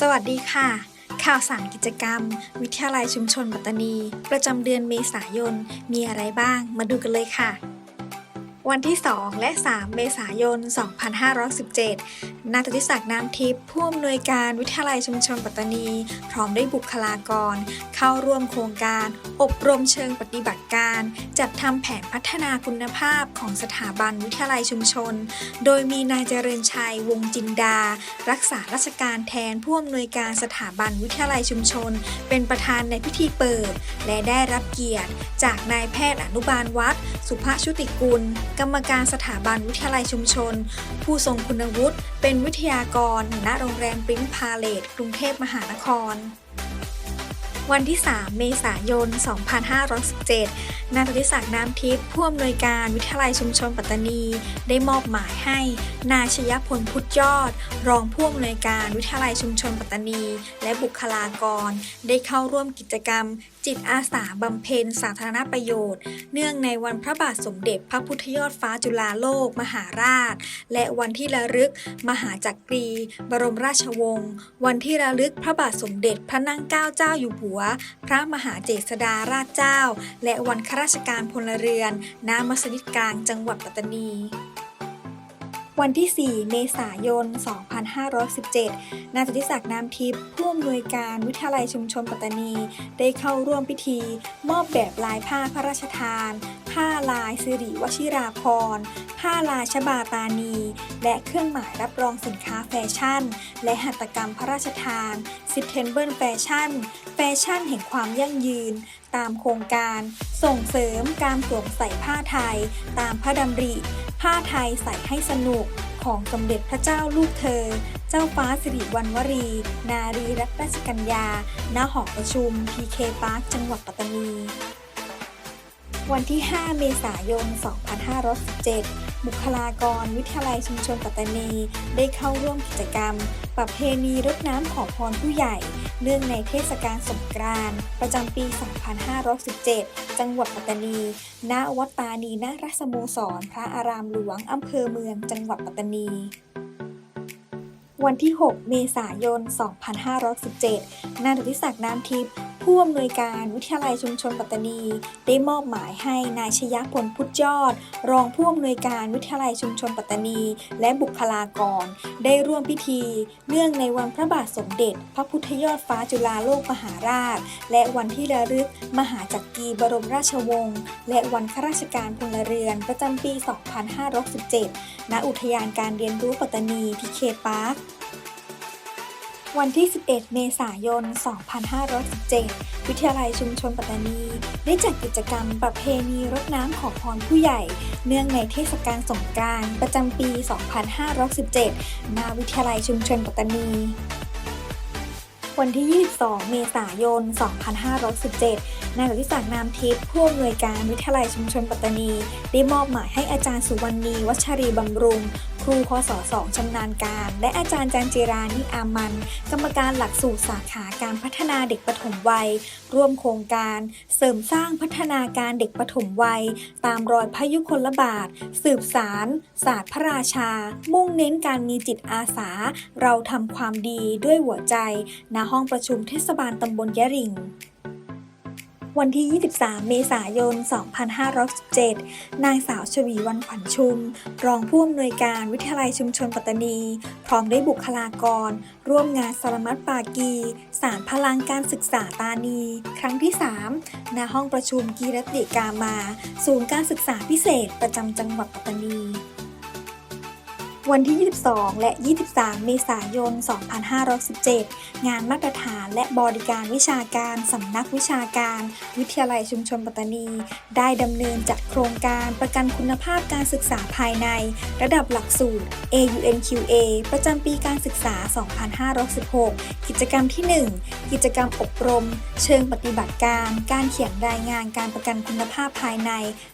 สวัสดีค่ะ ข่าวสารกิจกรรม วิทยาลัยชุมชนปัตตานี ประจำเดือนเมษายน มีอะไรบ้าง มาดูกันเลยค่ะ วันที่ 2 และ 3 เมษายน 2517 นาตติศักดิ์น้ำทิพย์ผู้อำนวยการวิทยาลัยชุมชนปัตตานี พร้อมด้วยบุคลากร เข้าร่วมโครงการ อบรมเชิงปฏิบัติการ จัดทำแผนพัฒนาคุณภาพของสถาบันวิทยาลัยชุมชน โดยมีนายเจริญชัยวงศ์จินดา รักษาราชการแทนผู้อำนวยการสถาบันวิทยาลัยชุมชน เป็นประธานในพิธีเปิด และได้รับเกียรติ จากนายแพทย์อนุบาลวัด สุภาชุติกุลกรรมการสถาบันวิทยาลัยชุมชน ผู้ทรงคุณวุฒิ เป็นวิทยากรณโรงแรมปริ้นพาเลตกรุงเทพมหานคร วันที่ 3 เมษายน 2517 นายตติศักดิ์น้ำทิพย์ผู้อำนวยการวิทยาลัยชุมชนปัตตานี ได้มอบหมายให้ นายชยพลพุทธยอด รองผู้อำนวยการวิทยาลัยชุมชนปัตตานี และบุคลากร ได้เข้าร่วมกิจกรรมจิตอาสาบำเพ็ญสาธารณประโยชน์ เนื่องในวันพระบาทสมเด็จพระพุทธยอดฟ้าจุฬาโลก มหาราช และวันที่ระลึก มหาจักรี บรมราชวงศ์วันที่ระลึกพระบาทสมเด็จพระนั่งเกล้าเจ้าอยู่หัว พระมหาเจษฎาราชเจ้า และวันข้าราชการพลเรือนณมัสยิดกลางจังหวัดปัตตานี วันที่ 4 เมษายน 2517 นายสุทธิศักดิ์น้ำทิพย์ผู้อำนวยการวิทยาลัยชุมชนปัตตานี ได้เข้าร่วมพิธี มอบแบบลายผ้าพระราชทาน ผ้าลายสิริวชิราพรณ์ผ้าลายชบาตานี และเครื่องหมายรับรองสินค้าแฟชั่น และหัตถกรรมพระราชทานซิเทนเบิลแฟชั่น แฟชั่นแห่งความยั่งยืน ตามโครงการ ส่งเสริมการสวมใส่ผ้าไทย ตามพระดำริ ผ้าไทยใส่ให้สนุกของสมเด็จพระเจ้าลูกเธอ เจ้าฟ้าสิริวัณวรี นารีรัตนชกัญญา ณ หอประชุม PK Park จังหวัดปัตตานี วันที่ 5 เมษายน 2517 บุคลากร วิทยาลัยชุมชนปัตตานี ได้เข้าร่วมกิจกรรม ประเพณีรดน้ำขอพรผู้ใหญ่ เนื่องในเทศกาลสงกรานต์ประจำปี 2517 จังหวัดปัตตานี ณ วัดตานีนรัสโมสร พระอารามหลวง อำเภอเมือง จังหวัดปัตตานีวันที่ 6 เมษายน 2517 นายดุติศักดิ์น้ำทิพย์ ผู้อำนวยการวิทยาลัยชุมชนปัตตานี ได้มอบหมายให้นายชยพลพุทธยอด รองผู้อำนวยการวิทยาลัยชุมชนปัตตานี และบุคลากร ได้ร่วมพิธี เนื่องในวันพระบาทสมเด็จ พระพุทธยอดฟ้าจุฬาโลกมหาราช และวันที่ระลึก มหาจักรีบรมราชวงศ์และวันข้าราชการพลเรือนประจำปี 2517 ณ อุทยานการเรียนรู้ปัตตานีพีเคพาร์ค วันที่ 11 เมษายน 2517 วิทยาลัยชุมชนปัตตานี ได้จัดกิจกรรมประเพณีรดน้ำขอพรผู้ใหญ่ เนื่องในเทศกาลสงกรานต์ประจำปี 2517 ณ วิทยาลัยชุมชนปัตตานีวันที่ 22 เมษายน 2517 นายสุทธิศักดิ์นามทิพย์ผู้อำนวยการวิทยาลัยชุมชนปัตตานี ได้มอบหมายให้อาจารย์สุวรรณีวัชรีบำรุง ครูพศ2ชำนาญการ และอาจารย์จันจิรานิอามัน กรรมการหลักสูตรสาขาการพัฒนาเด็กปฐมวัย ร่วมโครงการ เสริมสร้างพัฒนาการเด็กปฐมวัย ตามรอยพยุคลบาท สืบสารศาสตร์พระราชา มุ่งเน้นการมีจิตอาสา เราทำความดีด้วยหัวใจณห้องประชุมเทศบาลตำบลยะริง วันที่ 23 เมษายน 2517 นางสาวชวีวันขวัญชุม รองผู้อำนวยการวิทยาลัยชุมชนปัตตานี พร้อมด้วยบุคลากร ร่วมงานสารมัดปากี สารพลังการศึกษาตานี ครั้งที่ 3 ณ ห้องประชุมกีรติกามา ศูนย์การศึกษาพิเศษประจำจังหวัดปัตตานี วันที่ 22 และ 23 เมษายน 2517 งานมาตรฐานและบริการวิชาการสำนักวิชาการ วิทยาลัยชุมชนปัตตานี ได้ดำเนินจัดโครงการประกันคุณภาพการศึกษาภายใน ระดับหลักสูตร AUNQA ประจำปีการศึกษา 2516 กิจกรรมที่ 1 กิจกรรมอบรม เชิงปฏิบัติการ การเขียนรายงานการประกันคุณภาพภายใน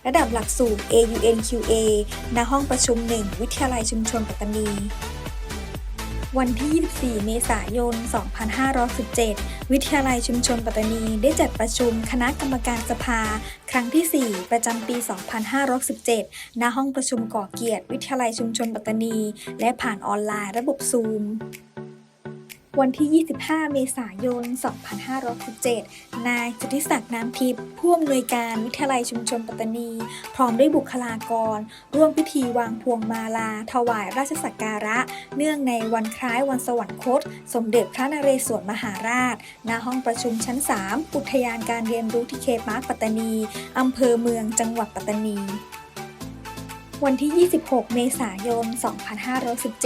ระดับหลักสูตร AUNQA ณห้องประชุม 1 วิทยาลัยชุมชนปัตตานี วันที่ 24 เมษายน 2517 วิทยาลัยชุมชนปัตตานีได้จัดประชุมคณะกรรมการสภา ครั้งที่ 4 ประจำปี 2517 ณ ห้องประชุมก่อเกียรติ วิทยาลัยชุมชนปัตตานี และผ่านออนไลน์ระบบซูม วันที่ 25 เมษายน 2517นายสุทธิศักดิ์น้ำทิพย์ผู้อำนวยการวิทยาลัยชุมชนปัตตานี พร้อมด้วยบุคลากร ร่วมพิธีวางพวงมาลา ถวายราชสักการะ เนื่องในวันคล้ายวันสวรรคต สมเด็จพระนเรศวรมหาราช ณ ห้องประชุมชั้น 3 อุทยานการเรียนรู้ที่เคปาร์คปัตตานี อำเภอเมืองจังหวัดปัตตานีวันที่ 26 เมษายน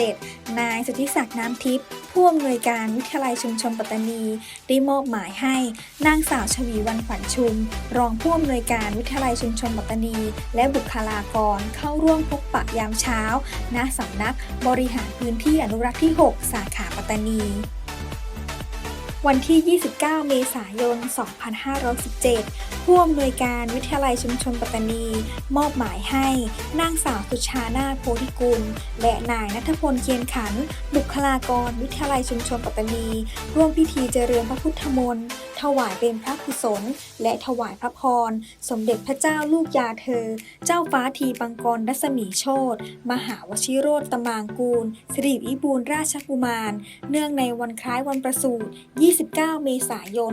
2517 นายสุทธิศักดิ์น้ำทิพย์ ผู้อำนวยการวิทยาลัยชุมชนปัตตานี ได้มอบหมายให้นางสาวชวีวันขวัญชุม รองผู้อำนวยการวิทยาลัยชุมชนปัตตานี และบุคลากรเข้าร่วมพบปะยามเช้า ณสำนักบริหารพื้นที่อนุรักษ์ที่ 6 สาขาปัตตานี วันที่ 29 เมษายน 2517 ผู้อำนวยการวิทยาลัยชุมชนปัตตานี มอบหมายให้นางสาวสุชานาโพธิกุล และนายนัทพลเคียนขัน บุคลากรวิทยาลัยชุมชนปัตตานี ร่วมพิธีเจริญพระพุทธมนต์ ถวายเป็นพระกุศล และถวายพระพร สมเด็จพระเจ้าลูกยาเธอ เจ้าฟ้าทีปังกรรัศมีโชตมหาวชิโรตมางกูล สิริวิบูลราชกุมาร เนื่องในวันคล้ายวันประสูติ 29 เมษายน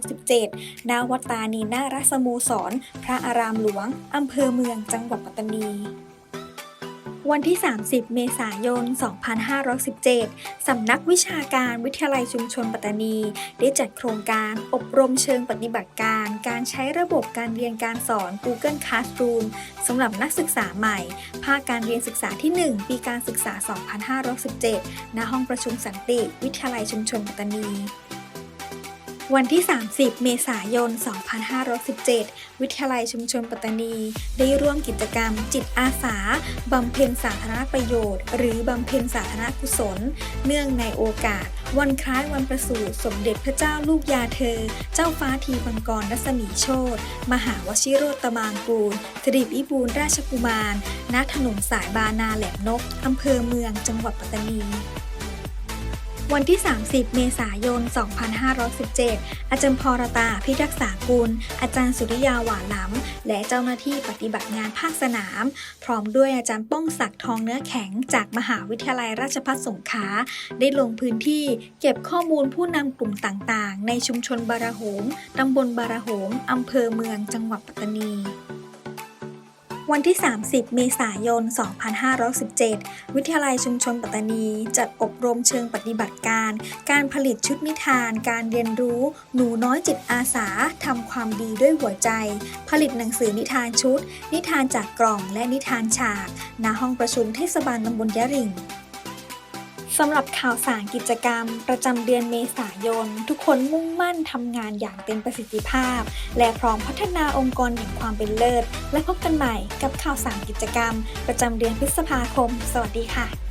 2517ณวัดตานีนารัสโมสร พระอารามหลวง อำเภอเมืองจังหวัดปัตตานี วันที่ 30 เมษายน 2517 สำนักวิชาการวิทยาลัยชุมชนปัตตานี ได้จัดโครงการอบรมเชิงปฏิบัติการ การใช้ระบบการเรียนการสอน Google Classroom สำหรับนักศึกษาใหม่ ภาคการเรียนศึกษาที่ 1 ปีการศึกษา 2517 ณ ห้องประชุมสันติ วิทยาลัยชุมชนปัตตานี วันที่ 30 เมษายน 2517 วิทยาลัยชุมชนปัตตานี ได้ร่วมกิจกรรมจิตอาสา บำเพ็ญสาธารณประโยชน์ หรือบำเพ็ญสาธารณกุศล เนื่องในโอกาส วันคล้ายวันประสูติสมเด็จพระเจ้าลูกยาเธอ เจ้าฟ้าทีบังกรรัศมีโชตมหาวชิโรตมางกูลสริวิบูลราชกุมาร ณ ถนนสายบานาแหลมนก อำเภอเมือง จังหวัดปัตตานี วันที่ 30 เมษายน 2517 อาจารย์พรตาพิทักษากุล อาจารย์สุริยาหวานล้ำและเจ้าหน้าที่ปฏิบัติงานภาคสนาม พร้อมด้วยอาจารย์ป้องศักดิ์ทองเนื้อแข็งจากมหาวิทยาลัยราชภัฏสงขลาได้ลงพื้นที่เก็บข้อมูลผู้นำกลุ่มต่างๆ ในชุมชนบาราโหมตำบลบาราโหมอำเภอเมืองจังหวัดปัตตานี วันที่ 30 เมษายน 2517 วิทยาลัยชุมชนปัตตานี จัดอบรมเชิงปฏิบัติการ การผลิตชุดนิทาน การเรียนรู้ หนูน้อยจิตอาสาทำความดีด้วยหัวใจ ผลิตหนังสือนิทานชุด นิทานจากกล่องและนิทานฉาก ณ ห้องประชุมเทศบาลตำบลยะริ่ง สำหรับข่าวสารกิจกรรม ประจำเดือนเมษายน ทุกคนมุ่งมั่นทำงานอย่างเต็มประสิทธิภาพ และพร้อมพัฒนาองค์กรอย่างความเป็นเลิศ และพบกันใหม่กับข่าวสารกิจกรรม ประจำเดือนพฤษภาคม สวัสดีค่ะ